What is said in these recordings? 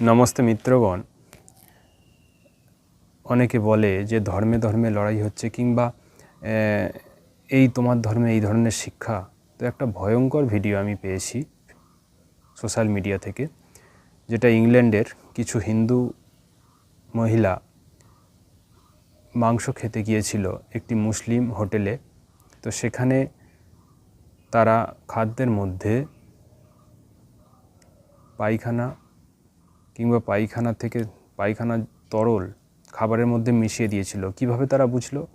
নমস্তে মিত্রগণ। অনেকে বলে যে ধর্মে ধর্মে লড়াই হচ্ছে কিংবা এই তোমার ধর্মে এই ধরনের শিক্ষা। তো একটা ভয়ঙ্কর ভিডিও আমি পেয়েছি সোশ্যাল মিডিয়া থেকে, যেটা ইংল্যান্ডের কিছু হিন্দু মহিলা মাংস খেতে গিয়েছিল একটি মুসলিম হোটেলে। তো সেখানে তারা খাদ্যের মধ্যে পায়খানা কিংবা পায়খানা থেকে পায়খানা তরল খাবারের মধ্যে মিশিয়ে দিয়েছিল। কীভাবে তারা বুঝলো?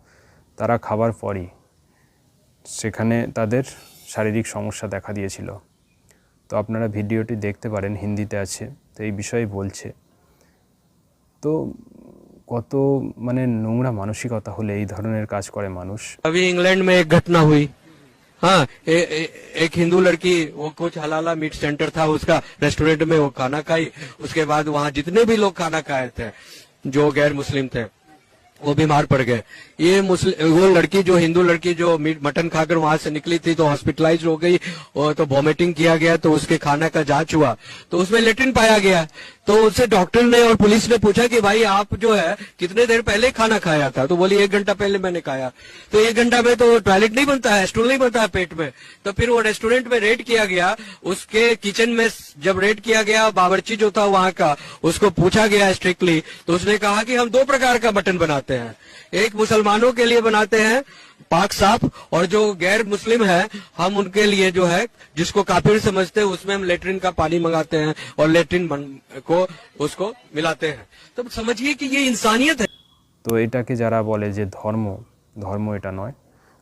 তারা খাবার পরই। সেখানে তাদের শারীরিক সমস্যা দেখা দিয়েছিল। তো আপনারা ভিডিওটি দেখতে পারেন, হিন্দিতে আছে। তো এই বিষয়ে বলছে। তো কত মানে নোংরা মানসিকতা হলে এই ধরনের কাজ করে মানুষ। আমি ইংল্যান্ড মে ঘটনা হুই हाँ ए, ए, एक हिंदू लड़की वो कुछ हलाला मीट सेंटर था उसका रेस्टोरेंट में वो खाना खाई उसके बाद वहाँ जितने भी लोग खाना खाए थे जो गैर मुस्लिम थे वो बीमार पड़ गए। ये मुस्लिम वो लड़की जो, हिंदू लड़की जो मीट, मटन खाकर वहाँ से निकली थी तो हॉस्पिटलाइज हो गई और तो वॉमिटिंग किया गया तो उसके खाना का जाँच हुआ। तो उसमें लेट्रिन पाया गया। तो उससे डॉक्टर ने और पुलिस ने पूछा कि भाई आप जो है, कितने देर पहले खाना खाया था? तो बोली, एक घंटा पहले मैंने खाया। तो एक घंटा में तो टॉयलेट नहीं बनता है स्टूल नहीं बनता है पेट में। तो फिर वो रेस्टोरेंट में रेड किया गया। उसके किचन में जब रेड किया गया, बावर्ची जो था वहाँ का, उसको पूछा गया स्ट्रिक्टली तो उसने कहा कि हम दो प्रकार का मटन बनाते हैं एक मुसलमानों के लिए बनाते हैं पाक साफ और जो गैर मुस्लिम है हम उनके लिए जो है जिसको काफिर समझते हैं उसमें हम लेटरिन का पानी मंगाते हैं और लेटरिन बन- को उसको मिलाते हैं तो समझिए कि ये इंसानियत है তো এটাকে যারা বলে যে ধর্ম ধর্ম এটা নয়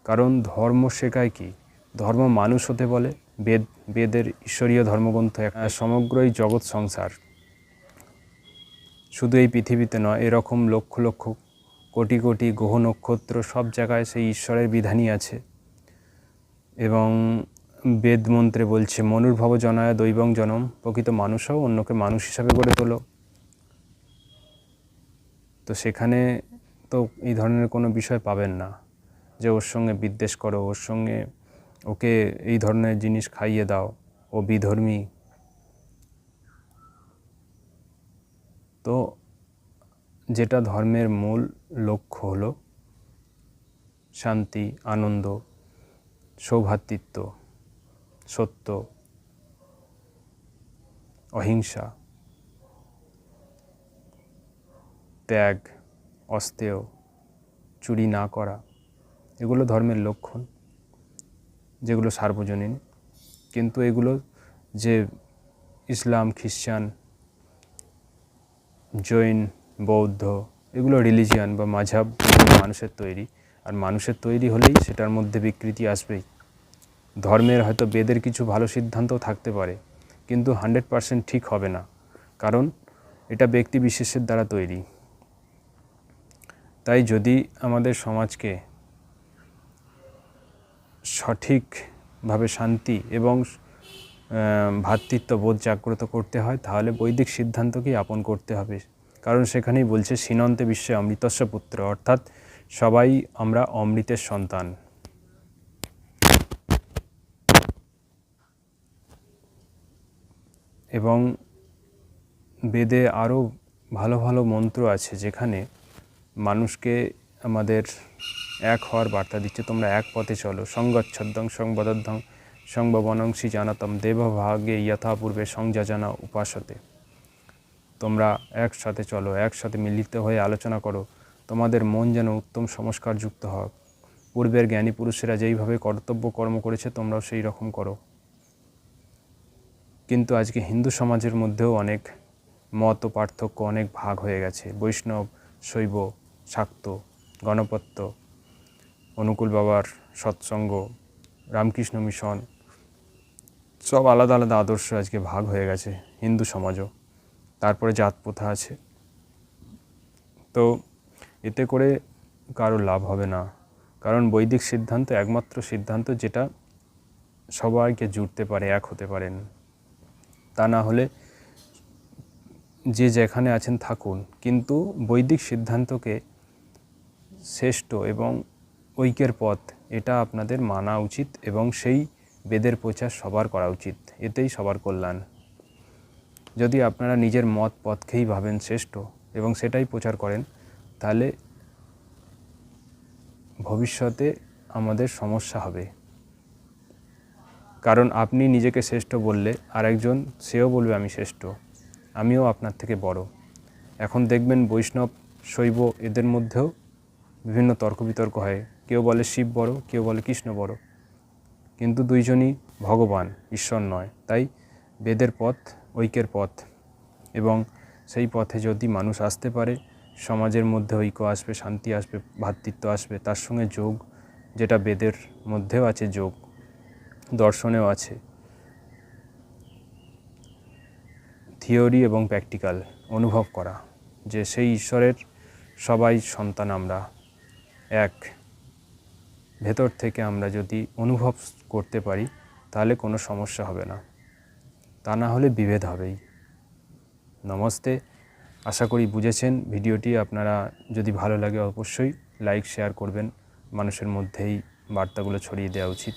কারণ ধর্ম শেখায় কি ধর্ম মানুষ হতে বলে বেদ বেদের ঈশ্বরীয় ধর্মগ্রন্থ এক- সমগ্র এই জগৎ সংসার শুধু এই পৃথিবীতে নয় এরকম লক্ষ লক্ষ কোটি কোটি গ্রহ নক্ষত্র সব জায়গায় সেই ঈশ্বরের বিধানই আছে। এবং বেদ মন্ত্রে বলছে, মনুর্ভব জনায় দৈবং জনম, প্রকৃত মানুষও অন্যকে মানুষ হিসাবে গড়ে তোলো। তো সেখানে তো এই ধরনের কোনো বিষয় পাবেন না, যে ওর সঙ্গে বিদ্বেষ করো, ওর সঙ্গে ওকে এই ধরনের জিনিস খাইয়ে দাও, ও বিধর্মী। তো যেটা ধর্মের মূল লক্ষ্য হলো শান্তি, আনন্দ সৌভ্রাতৃত্ব সত্য, অহিংসা, ত্যাগ অস্তেয় চুরি না করা, এগুলো ধর্মের লক্ষণ যেগুলো সার্বজনীন। কিন্তু এগুলো যে ইসলাম খ্রিস্টান জৈন বৌদ্ধ, এগুলো রিলিজিয়ান বা মাঝাব মানুষের তৈরি। আর মানুষের তৈরি হলেই সেটার মধ্যে বিকৃতি আসবেই। ধর্মের হয়তো বেদের কিছু ভালো সিদ্ধান্তও থাকতে পারে, কিন্তু হান্ড্রেড পারসেন্ট ঠিক হবে না, কারণ এটা ব্যক্তি বিশেষের দ্বারা তৈরি। তাই যদি আমাদের সমাজকে সঠিকভাবে শান্তি এবং ভ্রাতৃত্ববোধ জাগ্রত করতে হয়, তাহলে বৈদিক সিদ্ধান্তকেই আপন করতে হবে। কারণ সেখানেই বলছে, সীনন্তে বিশ্বে অমৃতস্ব পুত্র। অর্থাৎ সবাই আমরা অমৃতের সন্তান। এবং বেদে আরও ভালো ভালো মন্ত্র আছে যেখানে মানুষকে আমাদের এক হওয়ার বার্তা দিচ্ছে, তোমরা এক পথে চলো। সংগচ্ছদ্দং সংবদ্ধং সংববনংসি জানাতম, দেবভাগে যথাপূর্বে সংযাজনা উপাসতে। তোমরা একসাথে চলো, একসাথে মিলিত হয়ে আলোচনা করো। তোমাদের মন যেন উত্তম সংস্কারযুক্ত হোক পূর্বের জ্ঞানী পুরুষেরা যেইভাবে কর্তব্য কর্ম করেছে, তোমরাও সেই রকম করো। কিন্তু আজকে হিন্দু সমাজের মধ্যেও অনেক মত পার্থক্য, অনেক ভাগ হয়ে গেছে। বৈষ্ণব, শৈব, শাক্ত, গণপত্য, অনুকূল বাবার সৎসঙ্গ, রামকৃষ্ণ মিশন, সব আলাদা আলাদা আদর্শ আজকে ভাগ হয়ে গেছে হিন্দু সমাজও। তারপরে জাত প্রথা আছে। তো এতে করে কারও লাভ হবে না। কারণ বৈদিক সিদ্ধান্ত একমাত্র সিদ্ধান্ত যেটা সবাইকে জুড়তে পারে, এক হতে পারেন তা না হলে যে যেখানে আছেন থাকুন। কিন্তু বৈদিক সিদ্ধান্তকে শ্রেষ্ঠ এবং ঐক্যের পথ, এটা আপনাদের মানা উচিত এবং সেই বেদের প্রচার সবার করা উচিত। এতেই সবার কল্যাণ। যদি আপনারা নিজের মত পথকেই ভাবেন শ্রেষ্ঠ এবং সেটাই প্রচার করেন, তাহলে ভবিষ্যতে আমাদের সমস্যা হবে। কারণ আপনি নিজেকে শ্রেষ্ঠ বললে আরেকজন সেও বলবে আমি শ্রেষ্ঠ, আমিও আপনার থেকে বড়। এখন দেখবেন বৈষ্ণব, শৈব এদের মধ্যেও বিভিন্ন তর্ক বিতর্ক হয়। কেউ বলে শিব বড়, কেউ বলে কৃষ্ণ বড়। কিন্তু দুইজনই ভগবান, ঈশ্বর নয়। তাই বেদের পথ ঐক্যের পথ। এবং সেই পথে যদি মানুষ আসতে পারে, সমাজের মধ্যে ঐক্য আসবে, শান্তি আসবে ভ্রাতৃত্ব আসবে, তার সঙ্গে যোগ, যেটা বেদের মধ্যেও আছে যোগ, দর্শনেও আছে। থিওরি এবং প্র্যাকটিক্যাল, অনুভব করা, যে সেই ঈশ্বরের সবাই সন্তান আমরা। এক, ভেতর থেকে আমরা যদি অনুভব করতে পারি, তাহলে কোনো সমস্যা হবে না। তা না হলে বিভেদ হবেই। নমস্তে। আশা করি বুঝেছেন ভিডিওটি। আপনারা যদি ভালো লাগে অবশ্যই লাইক, শেয়ার করবেন। মানুষের মধ্যেই বার্তাগুলো ছড়িয়ে দেওয়া উচিত।